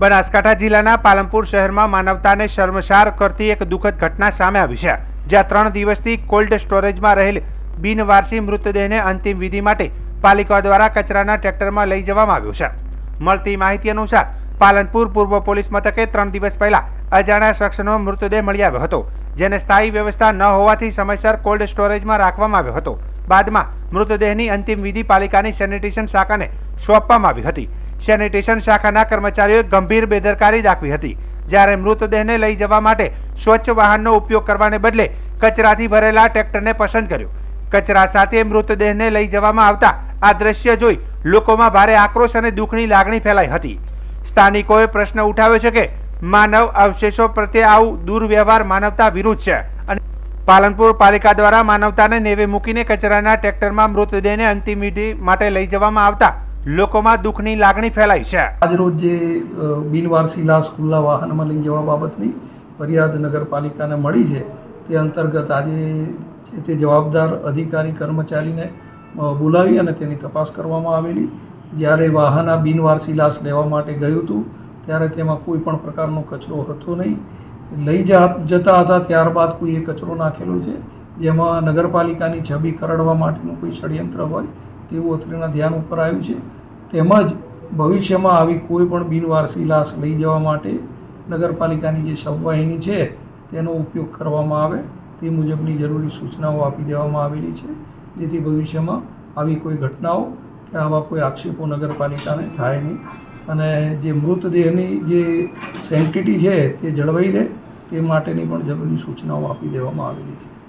બનાસકાંઠા જિલ્લાના પાલનપુર શહેરમાં માનવતાને શર્મસાર કરતી એક દુઃખદ ઘટના સામે આવી છે. જ્યાં ત્રણ દિવસથી કોલ્ડ સ્ટોરેજમાં રહેલ બિનવારસી મૃતદેહને અંતિમ વિધિ માટે પાલિકા દ્વારા કચરાના ટ્રેક્ટરમાં લઈ જવામાં આવ્યો છે. મળતી માહિતી અનુસાર, પાલનપુર પૂર્વ પોલીસ મથકે ત્રણ દિવસ પહેલા અજાણ્યા શખ્સનો મૃતદેહ મળી આવ્યો હતો, જેને સ્થાયી વ્યવસ્થા ન હોવાથી સમયસર કોલ્ડ સ્ટોરેજમાં રાખવામાં આવ્યો હતો. બાદમાં મૃતદેહની અંતિમ વિધિ પાલિકાની સેનિટેશન શાખાને સોંપવામાં આવી હતી. સેનિટેશન શાખાના કર્મચારીઓએ ગંભીર બેદરકારી દાખવી હતી. જ્યારે મૃતદેહને લઈ જવા માટે સ્વચ્છ વાહનનો ઉપયોગ કરવાને બદલે કચરાથી ભરેલા ટ્રેક્ટરને પસંદ કર્યો. કચરા સાથે મૃતદેહને લઈ જવામાં આવતા આ દ્રશ્ય જોઈ લોકોમાં ભારે આક્રોશ અને દુઃખની લાગણી ફેલાઈ હતી. સ્થાનિકોએ પ્રશ્ન ઉઠાવ્યો છે કે માનવ અવશેષો પ્રત્યે આવું દુર્વ્યવહાર માનવતા વિરુદ્ધ છે અને પાલનપુર પાલિકા દ્વારા માનવતાને નેવે મૂકીને કચરાના ટ્રેક્ટરમાં મૃતદેહને અંતિમ વિધિ માટે લઈ જવામાં આવતા લોકોમાં દુઃખની લાગણી ફેલાઈ છે. આજરોજ જે બિનવારસી લાશ ખુલ્લા વાહનમાં લઈ જવા બાબતની ફરિયાદ નગરપાલિકાને મળી છે. તે અંતર્ગત આજે જે તે જવાબદાર અધિકારી કર્મચારીને બોલાવી અને તેની તપાસ કરવામાં આવેલી. જ્યારે વાહન આ બિનવારસી લાશ લેવા માટે ગયું હતું, ત્યારે તેમાં કોઈ પણ પ્રકારનો કચરો હતો નહીં. લઈ જતા હતા ત્યારબાદ કોઈએ કચરો નાખેલો છે, જેમાં નગરપાલિકાની છબી ખરડવા માટેનું કોઈ ષડયંત્ર હોય તેવું અત્રેના ધ્યાન ઉપર આવ્યું છે. તેમજ ભવિષ્યમાં આવી કોઈ પણ બિનવારસી લાશ લઈ જવા માટે નગરપાલિકાની જે સંવાહિની છે, તેનો ઉપયોગ કરવામાં આવે. તે મુજબની જરૂરી સૂચનાઓ આપી દેવામાં આવેલી છે. જેથી ભવિષ્યમાં આવી કોઈ ઘટનાઓ કે આવા કોઈ આક્ષેપો નગરપાલિકાને થાય નહીં. અને જે મૃતદેહની જે સેન્ટિટી છે, તે જળવાઈ રહે, તે માટેની પણ જરૂરી સૂચનાઓ આપી દેવામાં આવેલી છે.